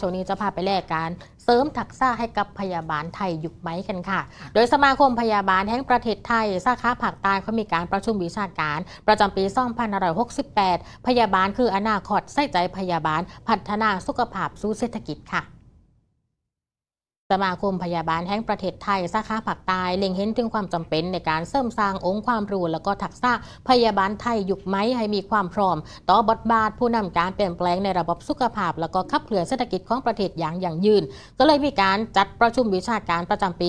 ช่วงนี้จะพาไปแลกการเสริมทักษะให้กับพยาบาลไทยยุคไหมกันค่ะ โดยสมาคมพยาบาลแห่งประเทศไทย สาขาภาคใต้เขามีการประชุมวิชาการ ประจำปี 2568 พยาบาลคืออนาคตใส่ใจพยาบาล พัฒนาสุขภาพสู่เศรษฐกิจค่ะ สมาคมพยาบาลแห่งประเทศไทยสาขาภาคใต้เล็งเห็นถึงความจำเป็นในการเสริมสร้างองค์ความรู้และก็ทักษะพยาบาลไทยยุคไหมให้มีความพร้อม ต่อบทบาทผู้นำการเปลี่ยนแปลงในระบบสุขภาพ แล้วก็ขับเคลื่อนเศรษฐกิจของประเทศอย่างยั่งยืน ก็เลยมีการจัดประชุมวิชาการประจำปี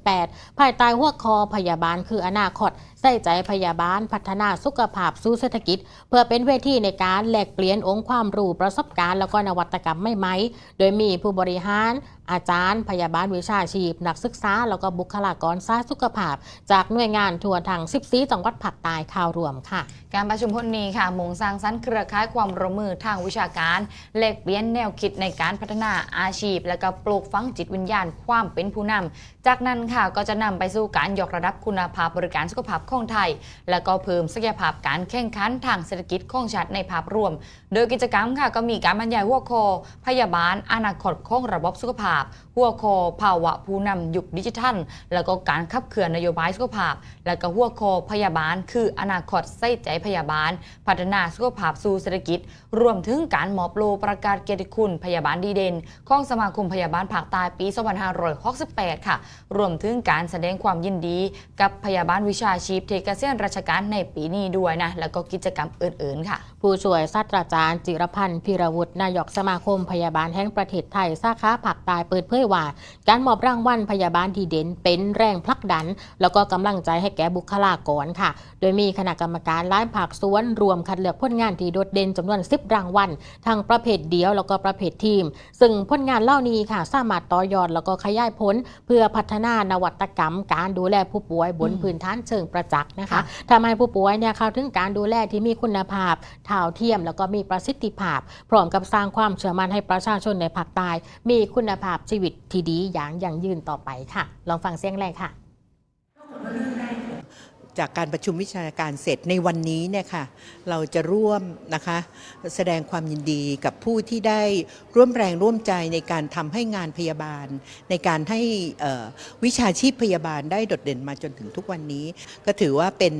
2568 ภายใต้หัวข้อพยาบาลคืออนาคตใส่ใจพยาบาลพัฒนาสุขภาพสู่เศรษฐกิจ เพื่อเป็นเวทีในการแลกเปลี่ยนองค์ความรู้ประสบการณ์แล้วก็นวัตกรรมใหม่ๆโดยมีผู้บริหาร อาจารย์ พยาบาลวิชาชีพ นักศึกษา แล้วก็บุคลากรสาธารณสุขภาพ จากหน่วยงานทั่วทั้ง14จังหวัดภาคใต้ข่าวรวมค่ะ การประชุมพนนี้ค่ะมุ่งสร้างสรรค์เครือข่ายความร่วมมือทางวิชาการแลกเปลี่ยนแนวคิดในการพัฒนาอาชีพ และก็ปลูกฝังจิตวิญญาณความเป็นผู้นำจากนั้นค่ะก็จะนำไปสู่การยกระดับคุณภาพบริการสุขภาพของไทย และก็เพิ่มศักยภาพการแข่งขันทางเศรษฐกิจของชาติในภาพรวม โดยกิจกรรมค่ะก็มีการบรรยายหัวข้อพยาบาลอนาคตของระบบสุขภาพ หัวข้อภาวะผู้นำยุคดิจิทัล แล้วก็การขับเคลื่อนนโยบายสุขภาพ และก็หัวข้อพยาบาล คืออนาคตใส่ใจพยาบาล พัฒนาสุขภาพสู่เศรษฐกิจ รวมถึงการมอบโลประกาศเกียรติคุณพยาบาลดีเด่นของสมาคมพยาบาลภาคใต้ปี 2568 ค่ะ รวมถึงการแสดงความยินดีกับพยาบาลวิชาชีพเทเกษียณราชการในปีนี้ด้วยนะ แล้วก็กิจกรรมอื่น ๆ ค่ะ ผู้ช่วยศาสตราจารย์จิรพันธ์พิรวุฒินายกสมาคมพยาบาลแห่งประเทศไทยสาขาภาคใต้เปิดเผยว่า การมอบรางวัลพยาบาลดีเด่นเป็นแรงผลักดัน แล้วก็กำลังใจให้แก่บุคลากรค่ะ โดยมีคณะกรรมการหลายภาคส่วนรวมคัดเลือกผลงานที่โดดเด่นจำนวน 10 รางวัลทั้งประเภทเดียวแล้วก็ประเภททีม ซึ่งผลงานเหล่านี้ค่ะ สามารถต่อยอดแล้วก็ขยายผล เพื่อพัฒนานวัตกรรม การดูแลผู้ป่วยบนอืมพื้นฐานเชิงประจักษ์นะคะค่ะทำให้ผู้ป่วยเนี่ยเข้าถึงการดูแลที่มีคุณภาพเท่าเทียม แล้วก็มีประสิทธิภาพ พร้อมกับสร้างความเชื่อมั่นให้ประชาชนในภาคใต้มีคุณภาพชีวิตที่ดีอย่างยั่งยืนต่อไปค่ะ ลองฟังเสียงแรกค่ะ จากการประชุมวิชาการเสร็จในวันนี้เนี่ยค่ะเราจะร่วมนะคะแสดงความยินดีกับผู้ที่ได้ร่วมแรงร่วมใจในการทำให้งานพยาบาล ในการให้วิชาชีพพยาบาลได้โดดเด่นมาจนถึงทุกวันนี้ ก็ถือว่าเป็น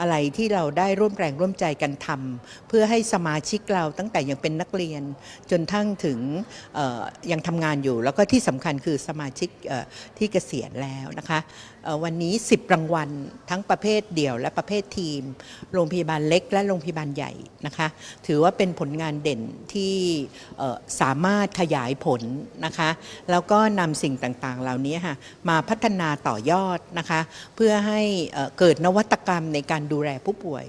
อะไรที่เราได้ร่วมแรงร่วมใจกันทำเพื่อให้สมาชิกเราตั้งแต่ยังเป็นนักเรียน จนทั้งถึงยังทำงานอยู่ แล้วก็ที่สำคัญคือสมาชิกที่เกษียณแล้วนะคะวันนี้ 10 รางวัลทั้งประเภทเดี่ยวและประเภททีม โรงพยาบาลเล็กและโรงพยาบาลใหญ่นะคะ ถือว่าเป็นผลงานเด่นที่สามารถขยายผลนะคะ แล้วก็นำสิ่งต่างๆ เหล่านี้ค่ะมาพัฒนาต่อยอดนะคะ เพื่อให้เกิดนวัตกรรมในการดูแลผู้ป่วย